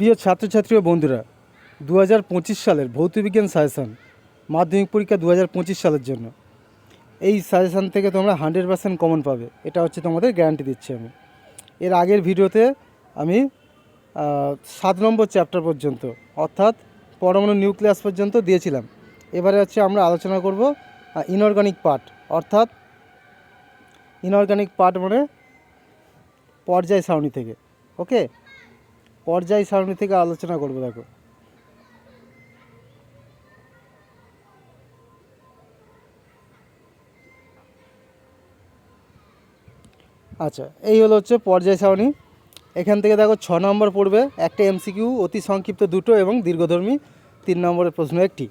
প্রিয় ছাত্রছাত্রী ও বন্ধুরা দু হাজার পঁচিশ সালের ভৌতবিজ্ঞান সাজেশান, মাধ্যমিক পরীক্ষা দু হাজার পঁচিশ সালের জন্য। এই সাজেশান থেকে তোমরা হান্ড্রেড পার্সেন্ট কমন পাবে। এটা হচ্ছে তোমাদের গ্যারান্টি দিচ্ছি আমি। এর আগের ভিডিওতে আমি সাত নম্বর চ্যাপ্টার পর্যন্ত, অর্থাৎ পরমাণু নিউক্লিয়াস পর্যন্ত দিয়েছিলাম। এবারে হচ্ছে আমরা আলোচনা করব ইনঅর্গানিক পার্ট অর্থাৎ ইনঅর্গানিক পার্ট মানে পর্যায় সারণী থেকে ওকে পর্যায় সারণী থেকে আলোচনা করব, দেখো। আচ্ছা এই হলো হচ্ছে পর্যায় সারণী। এখান থেকে দেখো ছ নম্বর পড়বে, একটা এমসিকিউ, অতি সংক্ষিপ্ত দুটো এবং দীর্ঘধর্মী তিন নম্বরের প্রশ্ন একটি।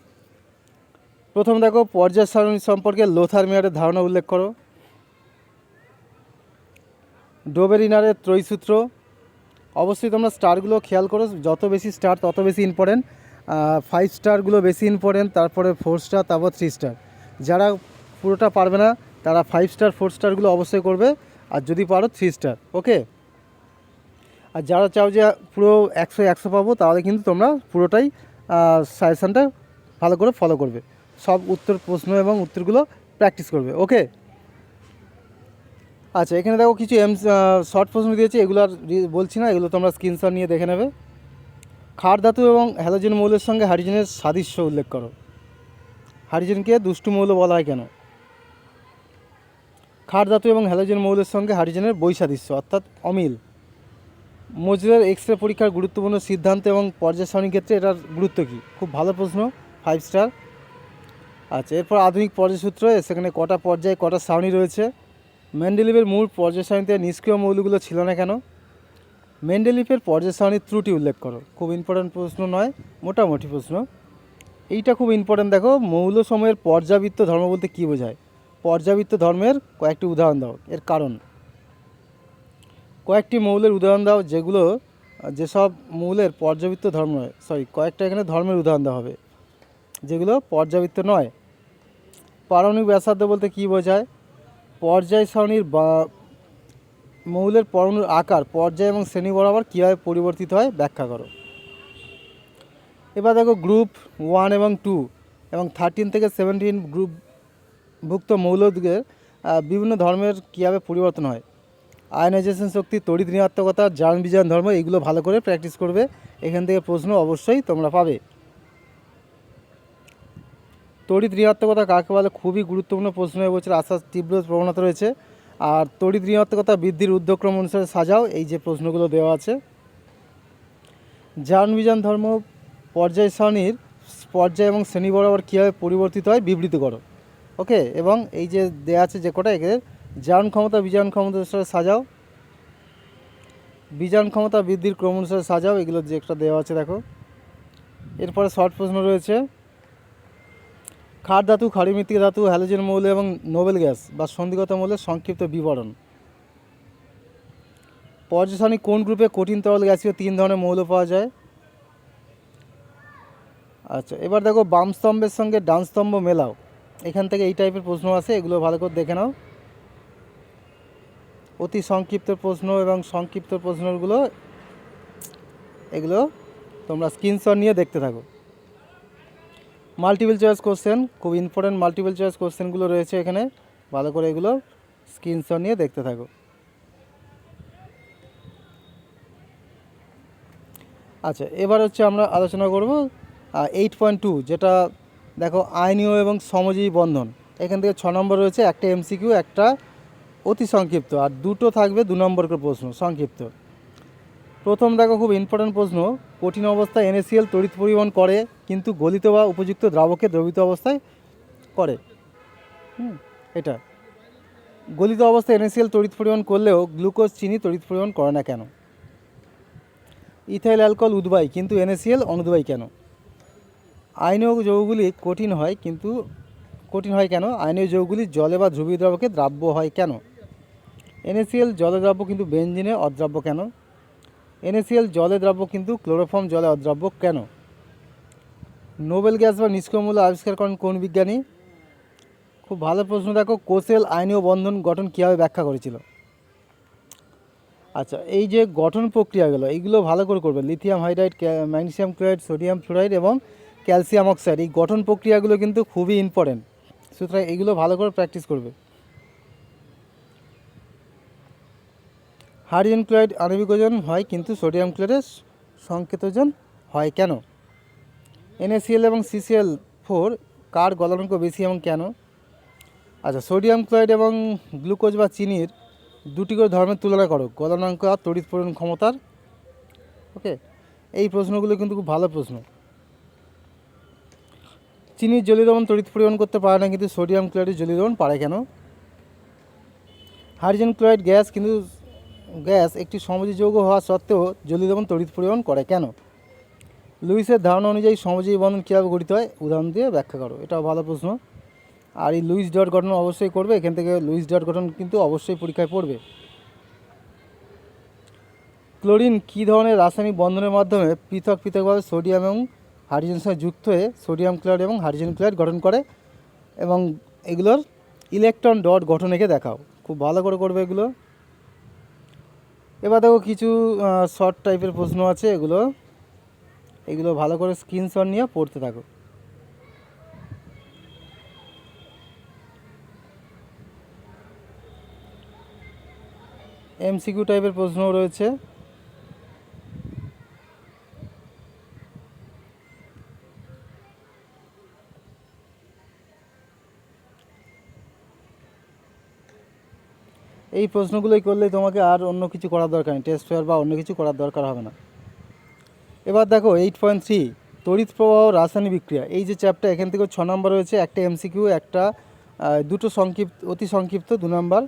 প্রথম দেখো, পর্যায় সারণী সম্পর্কে লোথার মেয়ারের ধারণা উল্লেখ করো। ডোবেরিনারের ত্রৈসূত্র অবশ্যই তোমরা স্টারগুলো খেয়াল করো, যত বেশি স্টার তত বেশি ইম্পর্টেন্ট ফাইভ স্টারগুলো বেশি ইম্পর্টেন্ট তারপরে ফোর স্টার তারপর থ্রি স্টার যারা পুরোটা পারবে না, তারা ফাইভ স্টার ফোর স্টারগুলো অবশ্যই করবে, আর যদি পারো থ্রি স্টার ওকে আর যারা চাও যে পুরো একশো একশো পাবো, তাহলে কিন্তু তোমরা পুরোটাই সাজেশানটা ভালো করে ফলো করবে। সব উত্তর প্রশ্ন এবং উত্তরগুলো প্র্যাকটিস করবে ওকে আচ্ছা এখানে দেখো কিছু এম শর্ট প্রশ্ন দিয়েছে, এগুলো আর বলছি না, এগুলো তোমরা স্ক্রিনশট নিয়ে দেখে নেবে। ক্ষার ধাতু এবং হ্যালোজেন মৌলের সঙ্গে হাইড্রোজেনের সাদৃশ্য উল্লেখ করো। হাইড্রোজেনকে দুষ্টু মৌল বলা হয় কেন? ক্ষার ধাতু এবং হ্যালোজেন মৌলের সঙ্গে হাইড্রোজেনের বৈসাদৃশ্য, অর্থাৎ অমিল। মজুরের এক্স রে পরীক্ষার গুরুত্বপূর্ণ সিদ্ধান্ত এবং পর্যায় সারণীর ক্ষেত্রে এটার গুরুত্ব কী? খুব ভালো প্রশ্ন ফাইভ স্টার আচ্ছা এরপর আধুনিক পর্যায়সূত্র সেখানে কটা পর্যায়ে কটা সারণী রয়েছে? মেন্ডেলিভের মূল পর্যায় নিষ্ক্রিয় মৌলগুলো ছিল না কেন? মেন্ডেলিভের পর্যায় সারণীর ত্রুটি উল্লেখ করো। খুব ইম্পর্ট্যান্ট প্রশ্ন নয়, মোটামুটি প্রশ্ন। এইটা খুব ইম্পর্ট্যান্ট দেখো, মৌল সময়ের পর্যাবৃত্ত ধর্ম বলতে কী বোঝায়? পর্যাবৃত্ত ধর্মের কয়েকটি উদাহরণ দাও, এর কারণ। কয়েকটি মৌলের উদাহরণ দাও, যেগুলো, যেসব মৌলের পর্যাবৃত্ত ধর্ম নয় সরি কয়েকটা এখানে ধর্মের উদাহরণ দেওয়া হবে। যেগুলো পর্যাবৃত্ত নয়। পারমাণবিক ব্যাসার্ধ বলতে কী বোঝায়? পর্যায় সারণীর বা মৌলের পরমাণুর আকার পর্যায় এবং শ্রেণি বরাবর কীভাবে পরিবর্তিত হয় ব্যাখ্যা করো। এবার দেখো গ্রুপ ওয়ান এবং টু এবং থার্টিন থেকে সেভেন্টিন গ্রুপ ভুক্ত মৌলদের বিভিন্ন ধর্মের কীভাবে পরিবর্তন হয়। আয়নাইজেশন শক্তি, তড়িৎ ঋণাত্মকতা, যান বিজান ধর্ম, এগুলো ভালো করে প্র্যাকটিস করবে। এখান থেকে প্রশ্ন অবশ্যই তোমরা পাবে। তড়িৎ ঋণাত্মকতা কাকে বলে? খুবই গুরুত্বপূর্ণ প্রশ্ন এবছর আসার তীব্র প্রবণতা রয়েছে। আর তড়িৎ ঋণাত্মকতা বৃদ্ধির উদ্যক্রম অনুসারে সাজাও, এই যে প্রশ্নগুলো দেওয়া আছে। যান, বিজান, ধর্ম, পর্যায় সারণীর পর্যায় এবং শ্রেণি বরাবর কীভাবে পরিবর্তিত হয়, বিবৃত করো। ওকে? এবং এই যে দেওয়া আছে যে কটা একে, যান ক্ষমতা, বিজান ক্ষমতা অনুসারে সাজাও। বিজান ক্ষমতা বৃদ্ধির ক্রম অনুসারে সাজাও, এগুলো যে একটা দেওয়া আছে, দেখো। এরপরে শর্ট প্রশ্ন রয়েছে। ক্ষার ধাতু ক্ষারী মৃত্তিকা ধাতু হ্যালোজেন মৌল এবং নোবেল গ্যাস বা সন্ধিগত মৌলের সংক্ষিপ্ত বিবরণ। পর্যসারণী কোন গ্রুপে কঠিন তরল গ্যাসীয় তিন ধরনের মৌল পাওয়া যায়? আচ্ছা এবার দেখো বাম স্তম্ভের সঙ্গে ডান স্তম্ভ মেলাও। এখান থেকে এই টাইপের প্রশ্ন আছে এগুলো ভালো করে দেখে নাও। অতি সংক্ষিপ্ত প্রশ্ন এবং সংক্ষিপ্ত প্রশ্নগুলো, এগুলো তোমরা স্ক্রিনশট নিয়ে দেখতে থাকো। মাল্টিপল চয়েস কোশ্চেন খুব ইম্পর্টেন্ট মাল্টিপল চয়েস কোশ্চেনগুলো রয়েছে এখানে। ভালো করে এগুলো স্ক্রিনশট নিয়ে দেখতে থাকো। আচ্ছা এবার হচ্ছে আমরা আলোচনা করব এইট পয়েন্ট টু যেটা দেখো আইনীয় এবং সমজীবী বন্ধন। এখান থেকে ছ নম্বর রয়েছে একটা এমসিকিউ একটা অতি সংক্ষিপ্ত, আর দুটো থাকবে দু নম্বর করে প্রশ্ন, সংক্ষিপ্ত। প্রথম দেখো খুব ইম্পর্টেন্ট প্রশ্ন। কঠিন অবস্থায় এনএসিএল তড়িৎ পরিবহন করে, কিন্তু গলিত বা উপযুক্ত দ্রাবকে দ্রবিত অবস্থায় করে। হুম, এটা। গলিত অবস্থায় এনএসিএল তড়িৎ পরিবহন করলেও গ্লুকোজ চিনি তড়িৎ পরিবহন করে না কেন? ইথাইল অ্যালকোহল উদ্বায়ী, কিন্তু এনএসিএল অনুদ্বায়ী কেন? আইনীয় যৌগগুলি কঠিন হয়, কিন্তু কঠিন হয় কেন? আইনীয় যৌগগুলি জলে বা ধ্রুবীয় দ্রাবকে দ্রাব্য হয় কেন? এনএসিএল জলে দ্রাব্য, কিন্তু বেঞ্জিনে অদ্রাব্য কেন? এনএসিএল জলে দ্রাব্য কিন্তু ক্লোরোফর্ম জলে অদ্রাব্য কেন? নোবেল গ্যাস বা নিষ্ক্রমূল আবিষ্কার করেন কোন বিজ্ঞানী? খুব ভালো প্রশ্ন দেখো, কোসেল আইনীয় বন্ধন গঠন কীভাবে ব্যাখ্যা করেছিল? আচ্ছা এই যে গঠন প্রক্রিয়াগুলো এইগুলো ভালো করে করবে lithium hydride magnesium chloride, sodium fluoride এবং ক্যালসিয়াম অক্সাইড, এই গঠন প্রক্রিয়াগুলো কিন্তু খুবই ইম্পর্টেন্ট সুতরাং এগুলো ভালো করে প্র্যাকটিস করবে। হাইড্রোজেন ক্লোরাইড আণবিক ওজন হয়, কিন্তু সোডিয়াম ক্লোরাইডের সংকেত ওজন হয় কেন? এনএসিএল এবং সিসিএল ফোর কার গলনাঙ্ক বেশি এবং কেন? আচ্ছা সোডিয়াম ক্লোরাইড এবং গ্লুকোজ বা চিনির দুটি করে ধর্মের তুলনা করো, গলনাঙ্ক আর তড়িৎ পরিবহন ক্ষমতার। ওকে এই প্রশ্নগুলো কিন্তু খুব ভালো প্রশ্ন। চিনির জলীয়দ্রবণ তড়িৎ পরিবহন করতে পারে না, কিন্তু সোডিয়াম ক্লোরাইডের জলীয়দ্রবণ পারে কেন? হাইড্রোজেন ক্লোরাইড গ্যাস, কিন্তু গ্যাস একটি সমযোজী যৌগ হওয়া সত্ত্বেও জলীয়দ্রবণ তড়িৎ পরিবহন করে। কেন? লুইসের ধারণা অনুযায়ী সমযোজী বন্ধন কীভাবে গঠিত হয়? উদাহরণ দিয়ে ব্যাখ্যা করো, এটাও ভালো প্রশ্ন। আর এই লুইস ডট গঠন অবশ্যই করবে, এখান থেকে লুইস ডট গঠন কিন্তু অবশ্যই পরীক্ষায় পড়বে। ক্লোরিন কী ধরনের রাসায়নিক বন্ধনের মাধ্যমে পৃথক পৃথকভাবে সোডিয়াম এবং হাইড্রোজেনের সঙ্গে যুক্ত হয়ে সোডিয়াম ক্লোরাইড এবং হাইড্রোজেন ক্লোরাইড গঠন করে এবং এগুলোর ইলেকট্রন ডট গঠন এঁকে দেখাও। খুব ভালো করে করবে এগুলো। এবার দেখো কিছু শর্ট টাইপের প্রশ্ন আছে, এগুলো। এগুলো ভালো করে স্ক্রিনশট নিয়ে পড়তে থাকো। এমসিকিউ টাইপের প্রশ্নও রয়েছে। এই প্রশ্নগুলোই করলে তোমাকে আর অন্য কিছু করার দরকার নেই। টেস্ট পেয়ার বা অন্য কিছু করার দরকার হবে না। এবার দেখো এইট পয়েন্ট থ্রি তড়িৎ প্রবাহ রাসায়নিক বিক্রিয়া। এই যে চ্যাপ্টার এখান থেকে ছ নম্বর রয়েছে, একটা এমসিকিউ একটা দুটো সংক্ষিপ্ত, অতি সংক্ষিপ্ত, দু নম্বর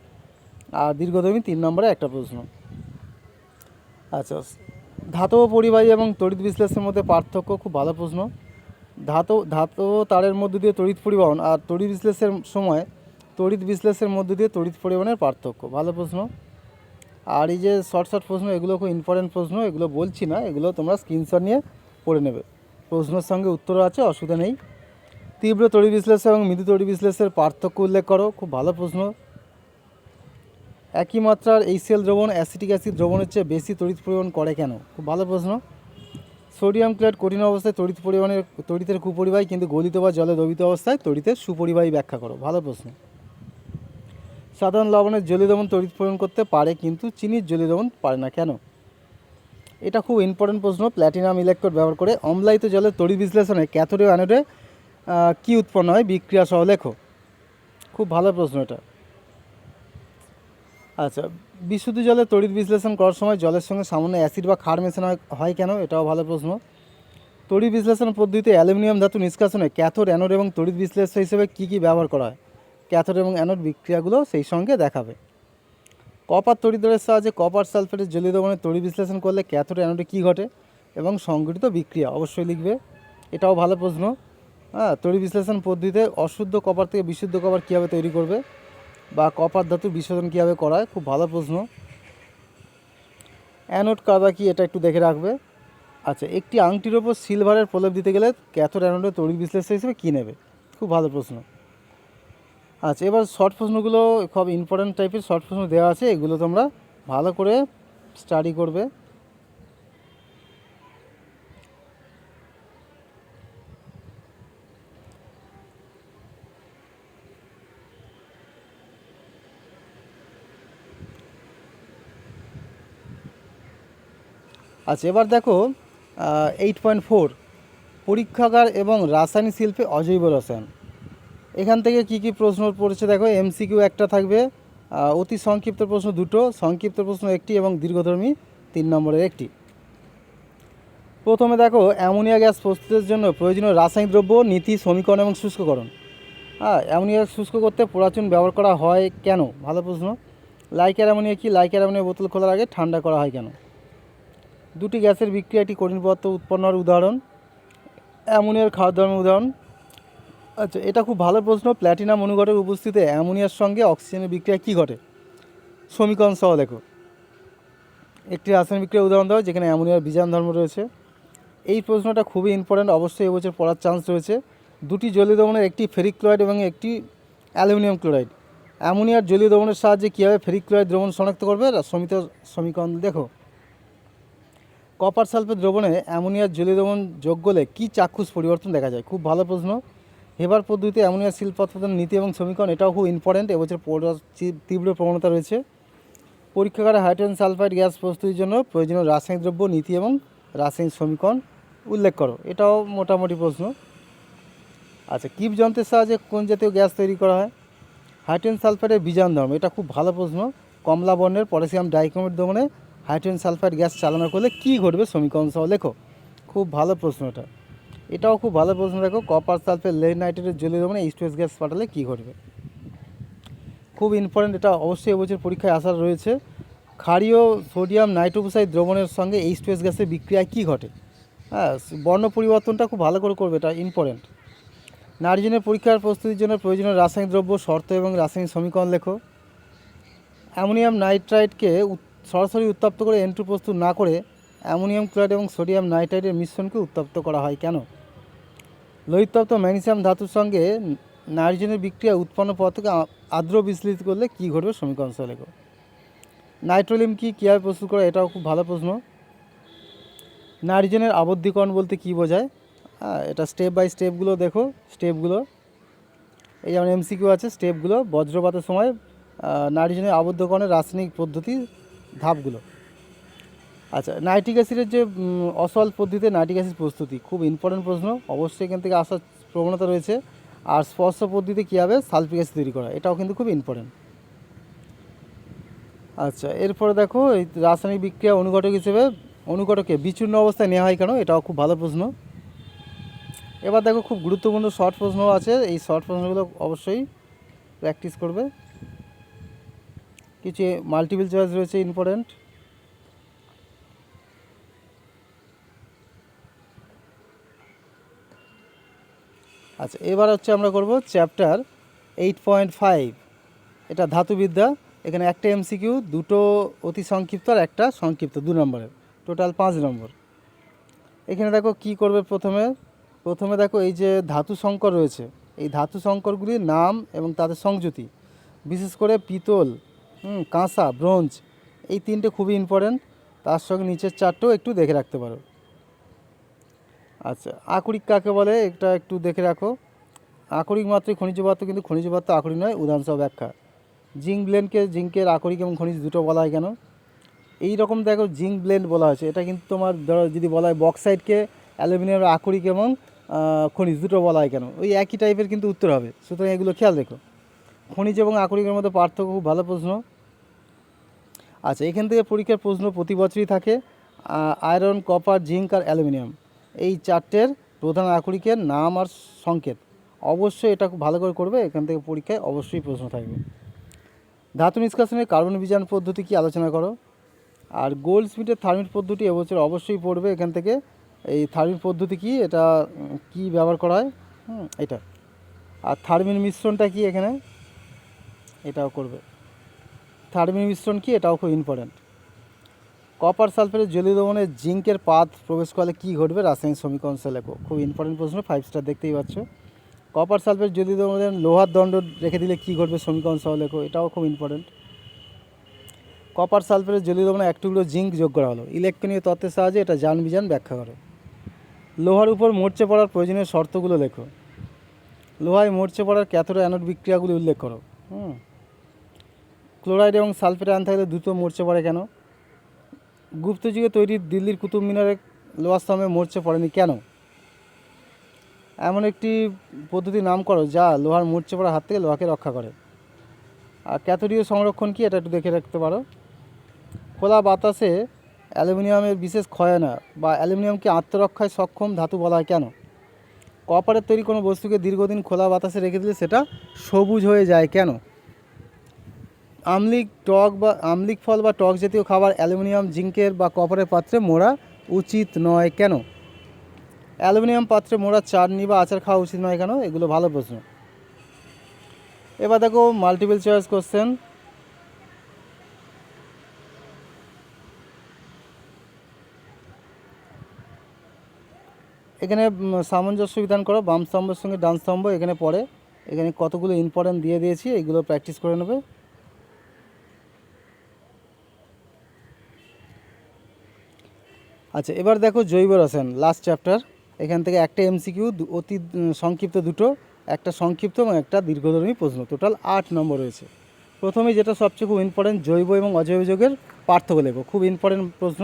আর দীর্ঘদমী তিন নম্বরে একটা প্রশ্ন। আচ্ছা ধাতব পরিবাহী এবং তড়িৎ বিশ্লেষণের মধ্যে পার্থক্য খুব ভালো প্রশ্ন। ধাতব ধাতব তারের মধ্যে দিয়ে তড়িৎ পরিবহন আর তড়িৎ বিশ্লেষের সময় তড়িৎ বিশ্লেষের মধ্য দিয়ে তড়িৎ পরিমাণের পার্থক্য। ভালো প্রশ্ন? আর এই যে শর্ট শর্ট প্রশ্ন, এগুলো খুব ইম্পর্টেন্ট প্রশ্ন, এগুলো বলছি না, এগুলো তোমরা স্ক্রিনশট নিয়ে পড়ে নেবে। প্রশ্নের সঙ্গে উত্তরও আছে, অসুবিধা নেই। তীব্র তড়িৎ বিশ্লেষণ এবং মৃদু তড়ি বিশ্লেষের পার্থক্য উল্লেখ করো, খুব ভালো প্রশ্ন। একই মাত্রার এইচসিএল দ্রবণ অ্যাসিটিক অ্যাসিড দ্রবণের চেয়ে বেশি তড়িৎ পরিবহন করে কেন? খুব ভালো প্রশ্ন। সোডিয়াম ক্লোরাইড কঠিন অবস্থায় তড়িৎ পরিবহনের তড়িতের কুপরিবাহী, কিন্তু গলিত বা জলে দ্রবিত অবস্থায় তড়িতের সুপরিবাহী ব্যাখ্যা করো। ভালো প্রশ্ন। সাধারণ লবণের জলীয়দ্রবণ তড়িৎ পূরণ করতে পারে, কিন্তু চিনির জলীয়দ্রবণ পারে না কেন? এটা খুব ইম্পর্টেন্ট প্রশ্ন। প্ল্যাটিনাম ইলেকট্রোড ব্যবহার করে অম্লায়িত জলের তড়িৎ বিশ্লেষণে ক্যাথোডে ও অ্যানোডে কী উৎপন্ন হয়? বিক্রিয়া সহ লেখো। খুব ভালো প্রশ্ন এটা। আচ্ছা বিশুদ্ধ জলে তড়িৎ বিশ্লেষণ করার সময় জলের সঙ্গে সামান্য অ্যাসিড বা ক্ষার মেশানো হয়- কেন? এটাও ভালো প্রশ্ন। তড়িৎ বিশ্লেষণ পদ্ধতিতে অ্যালুমিনিয়াম ধাতু নিষ্কাশনে ক্যাথোড, অ্যানোড এবং তড়িৎ বিশ্লেষ্য হিসেবে কী কী ব্যবহার করা হয়? ক্যাথোড এবং অ্যানোড বিক্রিয়াগুলো সেই সঙ্গে দেখাবে। কপার তড়িৎদ্বয়ের সাহায্যে কপার সালফেটের জলীয় দ্রবণে তড়িৎ বিশ্লেষণ করলে ক্যাথোড অ্যানোডে কী ঘটে এবং সংঘটিত বিক্রিয়া, অবশ্যই লিখবে। এটাও ভালো প্রশ্ন। হ্যাঁ তড়িৎ বিশ্লেষণ পদ্ধতিতে অশুদ্ধ কপার থেকে বিশুদ্ধ কপার কীভাবে তৈরি করবে বা কপার ধাতু বিশোধন কীভাবে করায় খুব ভালো প্রশ্ন। অ্যানোড কাদা কি, এটা একটু দেখে রাখবে। আচ্ছা একটি আংটির ওপর সিলভারের প্রলেপ দিতে গেলে ক্যাথোড অ্যানোডের তড়িৎ বিশ্লেষণ হিসেবে কী নেবে? খুব ভালো প্রশ্ন। আচ্ছা এবার শর্ট প্রশ্নগুলো খুব ইম্পর্ট্যান্ট টাইপের শর্ট প্রশ্ন দেওয়া আছে, এগুলো তোমরা ভালো করে স্টাডি করবে। আচ্ছা এবার দেখো এইট পয়েন্ট ফোর পরীক্ষাগার এবং রাসায়নিক শিল্পে অজৈব রসায়ন। এখান থেকে কি কি প্রশ্ন পড়েছে দেখো এমসিকিউ একটা থাকবে অতি সংক্ষিপ্ত প্রশ্ন দুটো, সংক্ষিপ্ত প্রশ্ন একটি এবং দীর্ঘধর্মী তিন নম্বরের একটি। প্রথমে দেখো, অ্যামোনিয়া গ্যাস প্রস্তুতের জন্য প্রয়োজনীয় রাসায়নিক দ্রব্য, নীতি, সমীকরণ এবং শুষ্ককরণ। হ্যাঁ অ্যামোনিয়া গ্যাস শুষ্ক করতে পোড়াচুন ব্যবহার করা হয় কেন? ভালো প্রশ্ন। লাইকার অ্যামোনিয়া কি? লাইকার অ্যামোনিয়া বোতল খোলার আগে ঠান্ডা করা হয় কেন? দুটি গ্যাসের বিক্রিয়া কঠিন পদার্থ উৎপন্নের উদাহরণ। অ্যামোনিয়ার খাওয়ার ধর্মের উদাহরণ। আচ্ছা এটা খুব ভালো প্রশ্ন। প্ল্যাটিনাম অনুঘটের উপস্থিতিতে অ্যামোনিয়ার সঙ্গে অক্সিজেনের বিক্রিয়া কী ঘটে? সমীকরণ সহ দেখো। একটি রাসায়নিক বিক্রিয়ার উদাহরণ দেওয়া যেখানে অ্যামোনিয়ার বিজান ধর্ম রয়েছে। এই প্রশ্নটা খুবই ইম্পর্ট্যান্ট অবশ্যই এবছর পড়ার চান্স রয়েছে। দুটি জলীয় দ্রবণের একটি ফেরিক ক্লোরাইড এবং একটি অ্যালুমিনিয়াম ক্লোরাইড। অ্যামোনিয়ার জলীয় দ্রবণের সাহায্যে কীভাবে ফেরিক ক্লোরাইড দ্রবণ শনাক্ত করবে? সমিত সমীকরণ দেখো। কপার সালফেট দ্রবণে অ্যামোনিয়ার জলীয় দ্রবণ যোগ করলে কী চাক্ষুষ পরিবর্তন দেখা যায়? খুব ভালো প্রশ্ন। হেবার পদ্ধতিতে অ্যামোনিয়া শিল্প উৎপাদন নীতি এবং সমীকরণ, এটাও খুব ইম্পর্ট্যান্ট এবছর তীব্র প্রবণতা রয়েছে। পরীক্ষাগারে হাইড্রোজেন সালফাইড গ্যাস প্রস্তুতির জন্য প্রয়োজনীয় রাসায়নিক দ্রব্য, নীতি এবং রাসায়নিক সমীকরণ উল্লেখ করো। এটাও মোটামুটি প্রশ্ন। আচ্ছা কিপ যন্ত্রের সাহায্যে কোন জাতীয় গ্যাস তৈরি করা হয়? হাইড্রোজেন সালফাইডের বীজাণ ধর্ম, এটা খুব ভালো প্রশ্ন। কমলা বর্ণের পটাশিয়াম ডাইক্রোমেট দমনে হাইড্রোজেন সালফাইড গ্যাস চালনা করলে কী ঘটবে সমীকরণ সহ লেখো। খুব ভালো প্রশ্ন এটা। এটাও খুব ভালো প্রশ্ন, দেখো কপার সালফেট লেড নাইট্রেটের জলীয় দমনে এইচ গ্যাস পাঠালে কী ঘটবে? খুব ইম্পর্টেন্ট এটা অবশ্যই এবছর পরীক্ষায় আসার রয়েছে। ক্ষারীয় সোডিয়াম নাইট্রোক্সাইড দ্রবণের সঙ্গে এইচ গ্যাসের বিক্রিয়ায় কী ঘটে? হ্যাঁ বর্ণ পরিবর্তনটা খুব ভালো করে করবে, এটা ইম্পর্টেন্ট নাইট্রোজেনের পরীক্ষার প্রস্তুতির জন্য প্রয়োজনীয় রাসায়নিক দ্রব্য, শর্ত এবং রাসায়নিক সমীকরণ লেখো। অ্যামোনিয়াম নাইট্রাইটকে সরাসরি উত্তপ্ত করে এন্ট্রু প্রস্তুত না করে অ্যামোনিয়াম ক্লোরাইড এবং সোডিয়াম নাইট্রাইটের মিশ্রণকে উত্তপ্ত করা হয়। কেন? লোহিতপ্ত ম্যাগনেসিয়াম ধাতুর সঙ্গে নাইট্রোজেনের বিক্রিয়া উৎপন্ন পদার্থকে আ- আর্দ্র বিশ্লেষিত করলে কী ঘটবে সমীকরণ লেখো। নাইট্রোলিম কি কীভাবে প্রস্তুত করা এটাও খুব ভালো প্রশ্ন। নাইট্রোজেনের আবদ্ধীকরণ বলতে কী বোঝায়? হ্যাঁ এটা স্টেপ বাই স্টেপগুলো দেখো স্টেপগুলো এই যেমন এমসিকিউ আছে স্টেপগুলো বজ্রপাতের সময় নাইট্রোজেনের আবদ্ধকরণের রাসায়নিক পদ্ধতি ধাপগুলো। আচ্ছা নাইট্রিক অ্যাসিডের যে অসল পদ্ধতিতে নাইট্রিক অ্যাসিড প্রস্তুতি, খুব ইম্পর্টেন্ট প্রশ্ন। অবশ্যই এখান থেকে আসার প্রবণতা রয়েছে। আর স্পর্শ পদ্ধতিতে কী হবে? সালফিক অ্যাসিড তৈরি করা, এটাও কিন্তু খুব ইম্পর্টেন্ট আচ্ছা এরপরে দেখো, এই রাসায়নিক বিক্রিয়া অনুঘটক হিসেবে, অনুঘটকে বিচূর্ণ অবস্থায় নেওয়া হয় কেন? এটাও খুব ভালো প্রশ্ন। এবার দেখো, খুব গুরুত্বপূর্ণ শর্ট প্রশ্ন আছে। এই শর্ট প্রশ্নগুলো অবশ্যই প্র্যাকটিস করবে। কিছু মাল্টিপল চয়েস রয়েছে ইম্পর্টেন্ট আচ্ছা এবার হচ্ছে আমরা করব চ্যাপ্টার এইট পয়েন্ট ফাইভ এটা ধাতুবিদ্যা, এখানে একটা এমসিকিউ দুটো অতি সংক্ষিপ্ত আর একটা সংক্ষিপ্ত, দু নম্বরের। টোটাল পাঁচ নম্বর। এখানে দেখো কি করবে প্রথমে? প্রথমে দেখো এই যে ধাতু সংকর রয়েছে, এই ধাতু সংকরগুলির নাম এবং তাদের সংযুতি, বিশেষ করে পিতল কাঁসা, ব্রোঞ্জ, এই তিনটে খুবই ইম্পর্ট্যান্ট তার সঙ্গে নিচের চারটেও একটু দেখে রাখতে পারো। আচ্ছা আকরিক কাকে বলে? এটা একটু দেখে রাখো। আকরিক মাত্রই খনিজ পদার্থ, কিন্তু খনিজ পদার্থ আকরিক নয় উদাহরণসহ ব্যাখ্যা জিঙ্ক ব্লেন্ডকে, জিঙ্কের আকরিক এবং খনিজ দুটো বলা হয় কেন? এই রকম দেখো জিঙ্ক ব্লেন্ড বলা হয়েছে। এটা কিন্তু তোমার ধরো যদি বলা হয় বক্সাইডকে অ্যালুমিনিয়াম আকরিক এবং খনিজ দুটো বলা হয় কেন? ওই একই টাইপের কিন্তু উত্তর হবে। সুতরাং এগুলো খেয়াল রেখো। খনিজ এবং আকরিকের মধ্যে পার্থক্য খুব ভালো প্রশ্ন। আচ্ছা এখান থেকে পরীক্ষার প্রশ্ন প্রতি বছরই থাকে। আয়রন, কপার, জিঙ্ক আর অ্যালুমিনিয়াম। এই চারটের প্রধান আকরিকের নাম আর সংকেত। অবশ্যই এটা খুব ভালো করে করবে, এখান থেকে পরীক্ষায় অবশ্যই প্রশ্ন থাকবে। ধাতু নিষ্কাশনের কার্বন বিজান পদ্ধতি কি আলোচনা করো? আর গোল্ড স্মিথের থার্মিট পদ্ধতি এবছর অবশ্যই পড়বে এখান থেকে। এই থার্মিট পদ্ধতি কি? এটা কি ব্যবহার করা হয়? এটা। আর থার্মিন মিশ্রণটা কি এখানে? এটাও করবে। থার্মিন মিশ্রণ কি? এটাও খুব ইম্পর্ট্যান্ট কপার সালফেটের জলীয় দ্রবণে জিঙ্কের পাত প্রবেশ করলে কী ঘটবে? রাসায়নিক সমীকরণ সে লেখো। খুব ইম্পর্টেন্ট প্রশ্ন ফাইভ স্টার দেখতেই পাচ্ছ। কপার সালফেট জলীয় দ্রবণে লোহার দণ্ড রেখে দিলে কী ঘটবে সমীকরণ সহ লেখো, এটাও খুব ইম্পর্টেন্ট কপার সালফেটের জলীয় দ্রবণে এক টুকরো জিঙ্ক যোগ করা হলো। ইলেকট্রনীয় তত্ত্বের সাহায্যে এটা যান বিজান ব্যাখ্যা করো। লোহার উপর মরচে পড়ার প্রয়োজনীয় শর্তগুলো লেখো। লোহায় মরচে পড়ার ক্যাথোড অ্যানোড বিক্রিয়াগুলি উল্লেখ করো। হুম। ক্লোরাইড এবং সালফেট আয়ন থাকলে দ্রুত মরচে পড়ে কেন? গুপ্ত যুগে তৈরি দিল্লির কুতুব মিনারে লোহার স্তম্ভে মরচে পড়েনি কেন? এমন একটি পদ্ধতি নাম করো যা লোহার মরচে পড়ার হাত থেকে লোহাকে রক্ষা করে। আর ক্যাথোডীয় সংরক্ষণ কি এটা একটু দেখে রাখতে পারো? খোলা বাতাসে অ্যালুমিনিয়ামের বিশেষ ক্ষয় না, বা অ্যালুমিনিয়ামকে আত্মরক্ষায় সক্ষম ধাতু বলা হয় কেন? কপারের তৈরি কোনো বস্তুকে দীর্ঘদিন খোলা বাতাসে রেখে দিলে সেটা সবুজ হয়ে যায় কেন? আমলিক টক বা আমলিক ফল বা টক জাতীয় খাবার, অ্যালুমিনিয়াম, জিঙ্কের বা কপারের পাত্রে মোড়া উচিত নয় কেন? অ্যালুমিনিয়াম পাত্রে মোড়া চাটনি বা আচার খাওয়া উচিত নয় কেন? এগুলো ভালো প্রশ্ন। এবার দেখো মাল্টিপল চয়েস কোশ্চেন এখানে সামঞ্জস্য বিধান করো, বাম স্তম্ভের সঙ্গে ডান স্তম্ভ, এখানে পড়ে। এখানে কতগুলো ইম্পর্টেন্ট দিয়ে দিয়েছি, এগুলো প্র্যাকটিস করে নেবে। আচ্ছা এবার দেখো জৈব রসায়ন লাস্ট চ্যাপ্টার এখান থেকে একটা এমসিকিউ অতি সংক্ষিপ্ত দুটো, একটা সংক্ষিপ্ত এবং একটা দীর্ঘধর্মী প্রশ্ন। টোটাল আট নম্বর রয়েছে। প্রথমে যেটা সবচেয়ে খুব ইম্পর্টেন্ট জৈব এবং অজৈব যৌগের পার্থক্য লেখো। খুব ইম্পর্টেন্ট প্রশ্ন।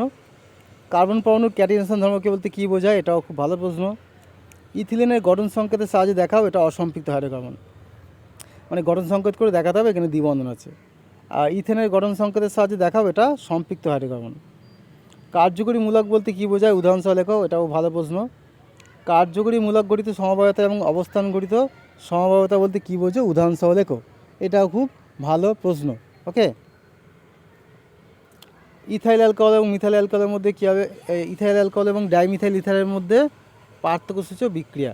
কার্বন পরমাণুর ক্যাটিনেশন ধর্মকে বলতে কী বোঝায়, এটাও খুব ভালো প্রশ্ন। ইথিলিনের গঠন সংকেতের সাহায্যে দেখাও এটা অসম্পৃক্ত হাইড্রোকার্বন মানে গঠন সংকেত করে দেখাতে হবে, এখানে দ্বিবন্ধন আছে। আর ইথেনের গঠন সংকেতের সাহায্যে দেখাও এটা সম্পৃক্ত হাইড্রোকার্বন কার্যকরী মূলক বলতে কী বোঝায়? উদাহরণসহ লেখাও এটাও ভালো প্রশ্ন। কার্যকরী মূলক গঠিত সমবায়তা এবং অবস্থান গঠিত সমবায়তা বলতে কী বোঝো? উদাহরণসহ লেখো, এটাও খুব ভালো প্রশ্ন, ওকে? ইথাইল অ্যালকোহল এবং মিথাইল অ্যালকোহলের মধ্যে কী হবে? ইথাইল অ্যালকোহল এবং ডাইমিথাইল ইথাইলের মধ্যে পার্থক্য সূচক বিক্রিয়া।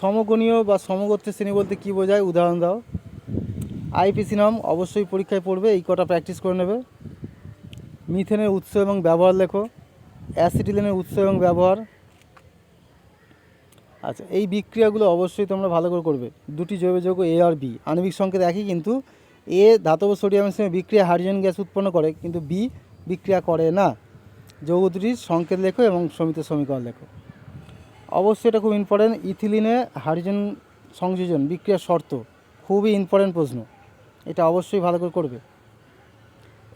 সমগণীয় বা সমগোত্রের শ্রেণি বলতে কী বোঝায়? উদাহরণ দাও। আইপিসি নাম অবশ্যই পরীক্ষায় পড়বে, এই কটা প্র্যাকটিস করে নেবে। মিথেনের উৎস এবং ব্যবহার লেখো, অ্যাসিটিলিনের উৎস এবং ব্যবহার। আচ্ছা এই বিক্রিয়াগুলো অবশ্যই তোমরা ভালো করে করবে। দুটি জৈব যৌগ এ আর বি আণবিক সংকেত একই, কিন্তু এ ধাতব সোডিয়ামের সঙ্গে বিক্রিয়া হাইড্রোজেন গ্যাস উৎপন্ন করে, কিন্তু বি বিক্রিয়া করে না। যৌগ দুটির সংকেত লেখো এবং সমিত সমীকরণ লেখো। অবশ্যই এটা খুব ইম্পর্টেন্ট ইথিলিনে হাইড্রোজেন সংযোজন বিক্রিয়ার শর্ত। খুবই ইম্পর্টেন্ট প্রশ্ন। এটা অবশ্যই ভালো করে করবে।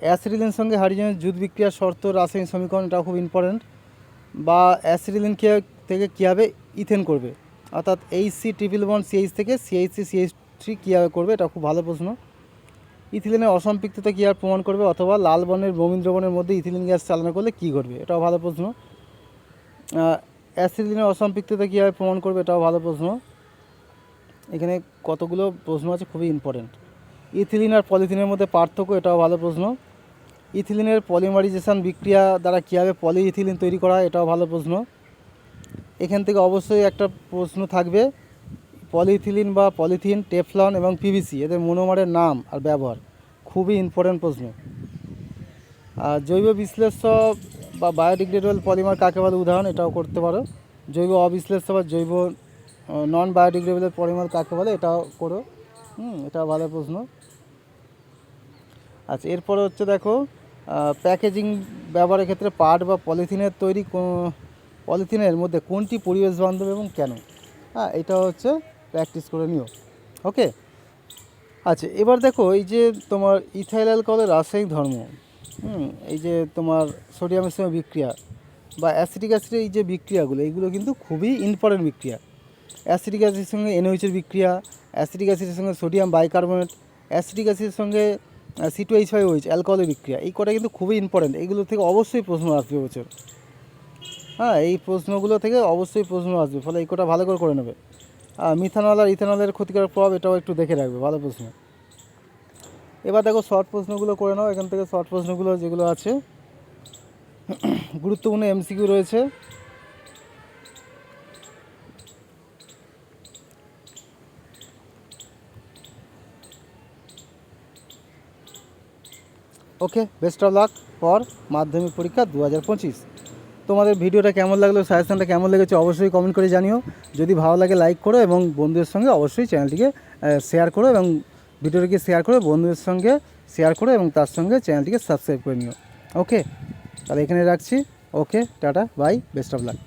অ্যাসিডিলিন সঙ্গে হাইড্রোজেনের জুট বিক্রিয়ার শর্ত রাসায়নিক সমীকরণ, এটাও খুব ইম্পর্টেন্ট বা অ্যাসিডিলিন থেকে কীভাবে ইথেন করবে? অর্থাৎ H C triple bond CH থেকে সিএইচ সি সিএইচ থ্রি কীভাবে করবে? এটা খুব ভালো প্রশ্ন। ইথিলিনের অসম্পৃক্ততা কীভাবে প্রমাণ করবে? অথবা লাল বর্ণের ব্রোমিন মধ্যে ইথিলিন গ্যাস চালনা করলে কী ঘটবে? এটাও ভালো প্রশ্ন। অ্যাসিডিনের অসম্পৃক্ততা কীভাবে প্রমাণ করবে? এটাও ভালো প্রশ্ন। এখানে কতগুলো প্রশ্ন আছে খুবই ইম্পর্টেন্ট ইথিলিন আর পলিথিনের মধ্যে পার্থক্য, এটাও ভালো প্রশ্ন। ইথিলিনের পলিমারাইজেশন বিক্রিয়া দ্বারা কীভাবে পলিইথিলিন তৈরি করা এটাও ভালো প্রশ্ন। এখান থেকে অবশ্যই একটা প্রশ্ন থাকবে, পলিইথিলিন বা পলিথিন, টেফলন এবং পিভিসি, এদের মনোমারের নাম আর ব্যবহার, খুবই ইম্পর্টেন্ট প্রশ্ন। আর জৈব বিশ্লেষ্য বা বায়োডিগ্রেডেবল পলিমার কাকে বলে উদাহরণ, এটাও করতে পারো। জৈব অবিশ্লেষ্য বা জৈব নন বায়োডিগ্রেডেবল পলিমার কাকে বলে, এটাও করো। হুম, এটাও ভালো প্রশ্ন। আচ্ছা এরপরে হচ্ছে দেখো প্যাকেজিং ব্যবহারের ক্ষেত্রে পাট বা পলিথিনের তৈরি পলিথিনের মধ্যে কোনটি পরিবেশ বান্ধব এবং কেন? হ্যাঁ এটা হচ্ছে প্র্যাকটিস করে নিও। ওকে আচ্ছা এবার দেখো এই যে তোমার ইথাইল অ্যালকোহলের রাসায়নিক ধর্ম। এই যে তোমার সোডিয়ামের সঙ্গে বিক্রিয়া বা অ্যাসিটিক অ্যাসিডের এই যে বিক্রিয়াগুলো, এগুলো কিন্তু খুবই ইম্পর্টেন্ট বিক্রিয়া। অ্যাসিটিক অ্যাসিডের সঙ্গে এনওইচের বিক্রিয়া অ্যাসিটিক অ্যাসিডের সঙ্গে সোডিয়াম বাইকার্বনেট অ্যাসিটিক অ্যাসিডের সঙ্গে C two H five OH অ্যালকোহলের বিক্রিয়া। এই কটা কিন্তু খুবই ইম্পর্টেন্ট এইগুলো থেকে অবশ্যই প্রশ্ন আসবে বছর হ্যাঁ এই প্রশ্নগুলো থেকে অবশ্যই প্রশ্ন আসবে, ফলে এই কটা ভালো করে করে নেবে। আর মিথানল আর ইথানলের ক্ষতিকারক প্রভাব এটাও একটু দেখে রাখবে, ভালো প্রশ্ন। এবার দেখো শর্ট প্রশ্নগুলো করে নাও, এখান থেকে শর্ট প্রশ্নগুলো যেগুলো আছে, গুরুত্বপূর্ণ এমসিকিউ রয়েছে। Okay best of luck for Madhyamik পরীক্ষা দু হাজার পঁচিশ। তোমাদের ভিডিওটা কেমন লাগল সাজেশনটা কেমন লেগেছে অবশ্যই কমেন্ট করে জানিও। যদি ভালো লাগে লাইক করো এবং বন্ধুদের সঙ্গে অবশ্যই চ্যানেলটিকে শেয়ার করো এবং ভিডিওটিকে শেয়ার করে বন্ধুদের সঙ্গে শেয়ার করো এবং তার সঙ্গে চ্যানেলটিকে সাবস্ক্রাইব করে নিও। ওকে তাহলে এখানে রাখছি। Okay tata bye best of luck